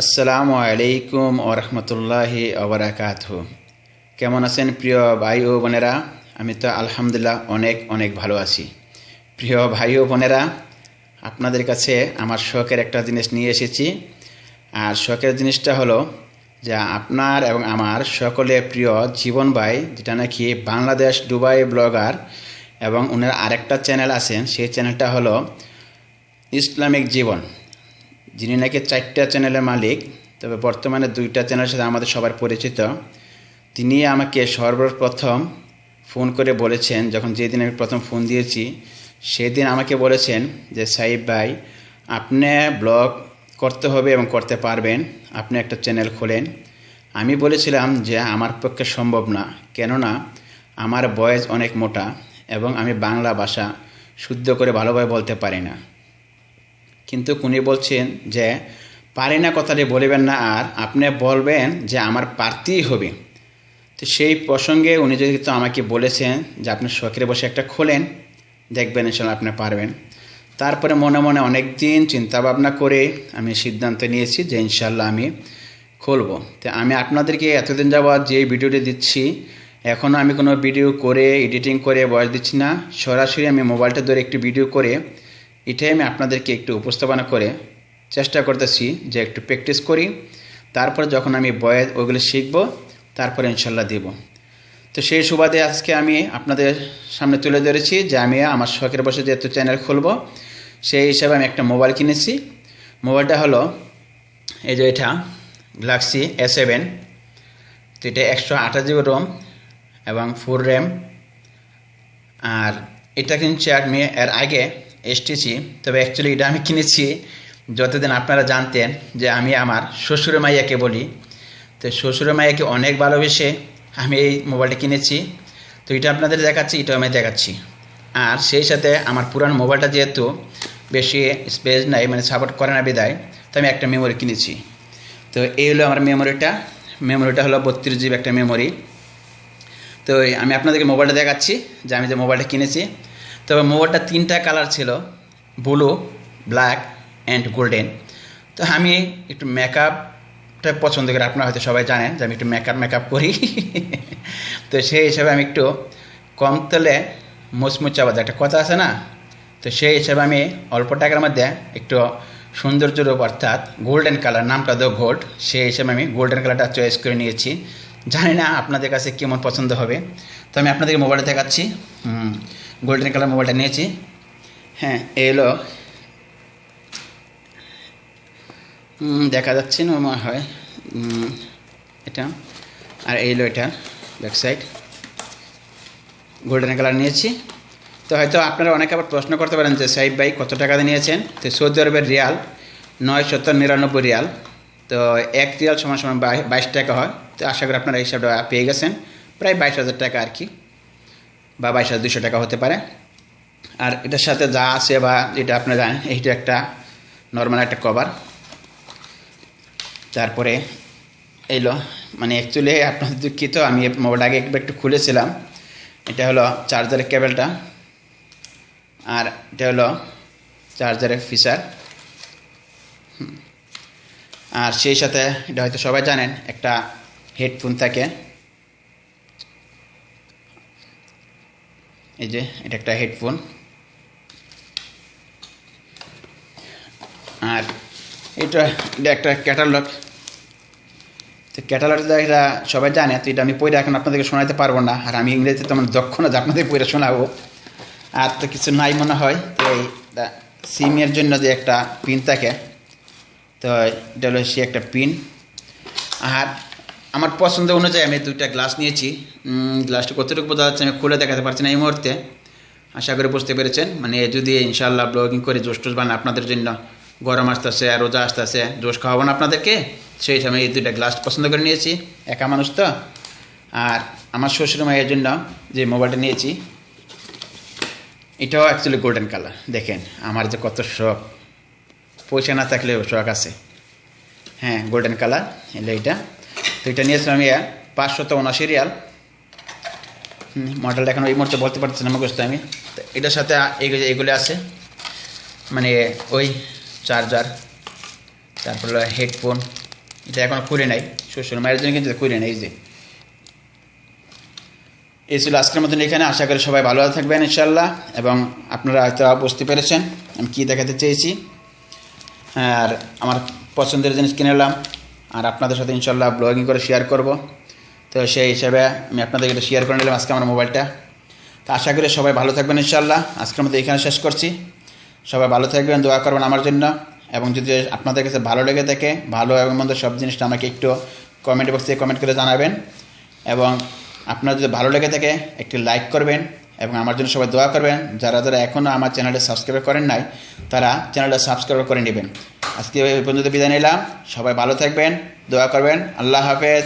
আসসালামু আলাইকুম ও রহমতুল্লাহি ওবরাকাত কেমন আছেন প্রিয় ভাই ও বোনেরা? আমি তো আলহামদুলিল্লাহ অনেক অনেক ভালো আছি। প্রিয় ভাই ও বোনেরা, আপনাদের কাছে আমার শখের একটা জিনিস নিয়ে এসেছি। আর শখের জিনিসটা হলো যা আপনার এবং আমার সকলে প্রিয় জীবন ভাই, যেটা নাকি বাংলাদেশ দুবাই ব্লগার এবং ওনার আরেকটা চ্যানেল আছেন, সেই চ্যানেলটা হলো ইসলামিক জীবন। যিনি নাকি চারটা চ্যানেলের মালিক, তবে বর্তমানে দুইটা চ্যানেলের সাথে আমাদের সবার পরিচিত, তিনি আমাকে সর্বপ্রথম ফোন করে বলেছেন, যখন যেদিন আমি প্রথম ফোন দিয়েছি, সেদিন আমাকে বলেছেন যে, সাইব ভাই, আপনি ব্লগ করতে হবে এবং করতে পারবেন, আপনি একটা চ্যানেল খোলেন। আমি বলেছিলাম যে, আমার পক্ষে সম্ভব না, কেননা আমার বয়স অনেক মোটা এবং আমি বাংলা ভাষা শুদ্ধ করে ভালোভাবে বলতে পারি না। কিন্তু উনি বলছেন যে, পারি না কথাটি বলিবেন না, আর আপনি বলবেন যে আমার পারতেই হবে। তো সেই প্রসঙ্গে উনি যদি তো আমাকে বলেছেন যে আপনি শখের বসে একটা খোলেন, দেখবেন ইনশাল্লাহ আপনি পারবেন। তারপরে মনে মনে অনেক দিন চিন্তা ভাবনা করে আমি সিদ্ধান্ত নিয়েছি যে ইনশাল্লাহ আমি খুলব। তো আমি আপনাদেরকে এতদিন যাবৎ যে ভিডিওটি দিচ্ছি, এখনও আমি কোনো ভিডিও করে, এডিটিং করে বয়স দিচ্ছি না। সরাসরি আমি মোবাইলটা ধরে একটি ভিডিও করে এটাই আমি আপনাদেরকে একটু উপস্থাপনা করে চেষ্টা করতেছি যে একটু প্র্যাকটিস করি। তারপর যখন আমি বয়স ওইগুলো শিখব, তারপরে ইনশাল্লাহ দেব। তো সেই সুবাদে আজকে আমি আপনাদের সামনে তুলে ধরেছি যে আমি আমার শখের বসে যেহেতু চ্যানেল খুলব, সেই হিসাবে আমি একটা মোবাইল কিনেছি। মোবাইলটা হলো এই যে এটা গ্যালাক্সি এ সেভেন তো এটা একশো আঠাশ জিবি রোম এবং ফোর র্যাম আর এটা কিন্তু আমি এর আগে এসটিছি তবে অ্যাকচুয়ালি এটা আমি কিনেছি। যতদিন আপনারা জানতেন যে আমি আমার শ্বশুর মাইয়াকে বলি, তো শ্বশুর মাইয়াকে অনেক ভালোবেসে আমি এই মোবাইলটা কিনেছি। তো এটা আপনাদের দেখাচ্ছি, এটাও আমি দেখাচ্ছি। আর সেই সাথে আমার পুরান মোবাইলটা যেহেতু বেশি স্পেস নাই মানে সাপোর্ট করে না বিদায়, তো আমি একটা মেমোরি কিনেছি। তো এই হলো আমার মেমোরিটা মেমোরিটা হলো বত্রিশ জিবি একটা মেমোরি তো আমি আপনাদেরকে মোবাইলটা দেখাচ্ছি যে আমি যে মোবাইলটা কিনেছি তবে মোবাইলটা তিনটা কালার ছিল, ব্লু, ব্ল্যাক অ্যান্ড গোল্ডেন তো আমি একটু মেকআপটা পছন্দ করি, আপনারা হয়তো সবাই জানেন যে আমি একটু মেকআপ মেকআপ করি। তো সেই হিসাবে আমি একটু কম তেলে মুচমুচা বাজে একটা কথা আছে না? তো সেই হিসাবে আমি অল্প টাকার মধ্যে একটু সৌন্দর্যরূপ অর্থাৎ গোল্ডেন কালার নামটা দো গোল্ড সেই হিসাবে আমি গোল্ডেন কালারটা চয়েস করে নিয়েছি। জানি না আপনাদের কাছে কেমন পছন্দ হবে। তো আমি আপনাদেরকে মোবাইলটা দেখাচ্ছি। গোল্ডেন কালার মোবাইলটা নিয়েছি। হ্যাঁ এলো। দেখা যাচ্ছে না মনে হয়। এটা। আর এইলো এটা ব্যাক সাইড গোল্ডেন কালার নিয়েছি। তো হয়তো আপনারা অনেকে আবার প্রশ্ন করতে পারেন যে সাইব ভাই কত টাকাতে নিয়েছেন? তো সৌদি আরবের রিয়াল নয় সত্তর নিরানব্বই রিয়াল। তো এক রিয়াল সমান সমান বাইশ টাকা হয়। তো আশা করি আপনারা হিসাবটা পেয়ে গেছেন। প্রায় বাইশ হাজার টাকা আর কি। বা বাইশ হাজার দুশো টাকা হতে পারে। আর এটার সাথে যা আছে বা যেটা আপনারা জানেন, এইটা একটা নর্মাল একটা কভার তারপরে এইলো মানে অ্যাকচুয়ালি আপনাদের দুঃখিত, আমি মোবাইলটা আগে একবার একটু খুলেছিলাম। এটা হলো চার্জারের কেবেলটা আর এটা হলো চার্জারের ফিচার আর সেই সাথে, এটা হয়তো সবাই জানেন, একটা হেডফোন থাকে। এই যে, এটা একটা হেডফোন আর এটা এটা একটা ক্যাটালগ তো ক্যাটালগটা এটা সবাই জানে, তো এটা আমি পড়ে এখন আপনাদেরকে শোনাতে পারব না। আর আমি ইংরেজিতে তেমন দক্ষ না, যে আপনাদের পড়ে শোনাবো। আর তো কিছু নাই মনে হয়, তো এই সিমের জন্য যে একটা পিন থাকে, তো এটা হলো সে একটা পিন আর আমার পছন্দ অনুযায়ী আমি দুইটা গ্লাস নিয়েছি। গ্লাসটা কতটুকু বোঝা যাচ্ছে আমি খুলে দেখাতে পারছি না এই মুহূর্তে। আশা করে বুঝতে পেরেছেন। মানে যদি ইনশাল্লাহ ব্লগিং করে জোশ টোস বানায় আপনাদের জন্য, গরম আসতেছে, রোজা আসতেছে, জোশ খাওয়াবো না আপনাদেরকে, সেই সময় এই দুইটা গ্লাস পছন্দ করে নিয়েছি। একা মানুষ তো। আর আমার শ্বশুর মায়ের জন্য যে মোবাইলটা নিয়েছি, এটাও অ্যাকচুয়ালি গোল্ডেন কালার দেখেন, আমার যে কত শখ। পয়সা না থাকলেও শখ আছে। হ্যাঁ গোল্ডেন কালার এলো এটা। তো এটা নিয়েছিলাম আমি পাঁচশত উনাশি রিয়াল মডেলটা এখন এই মুহূর্তে বলতে পারতেছি না, মুখস্থ আমি। তো এটার সাথে এগুলো আছে। মানে ওই চার্জার তারপর হেডফোন এটা এখন খুলে নাই। শ্বশুর মায়ের জন্য কিন্তু খুলে নেই যে। এই ছিল আজকের মতন এখানে। আশা করি সবাই ভালো থাকবেন ইনশাল্লাহ এবং আপনারা হয়তো বুঝতে পেরেছেন আমি কী দেখাতে চেয়েছি। আর আমার পছন্দের জিনিস কিনে নিলাম। আর আপনাদের সাথে ইনশাল্লাহ ব্লগিং করে শেয়ার করব। তো সেই হিসাবে আমি আপনাদেরকে এটা শেয়ার করে নিলাম আজকে আমার মোবাইলটা তো আশা করি সবাই ভালো থাকবেন ইনশাল্লাহ আজকের মতো এখানে শেষ করছি। সবাই ভালো থাকবেন, দোয়া করবেন আমার জন্য। এবং যদি আপনাদের কাছে ভালো লেগে থাকে, ভালো এবং মন্দ সব জিনিসটা আমাকে একটু কমেন্ট বক্সে কমেন্ট করে জানাবেন। এবং আপনার যদি ভালো লেগে থাকে, একটি লাইক করবেন। এবং আমার জন্য সবাই দোয়া করবেন। যারা যারা এখনও আমার চ্যানেলটা সাবস্ক্রাইব করেন নাই, তারা চ্যানেলটা সাবস্ক্রাইব করে নেবেন। আজকে পর্যন্ত বিদায় নিলাম। সবাই ভালো থাকবেন দোয়া করবেন। আল্লাহ হাফেজ।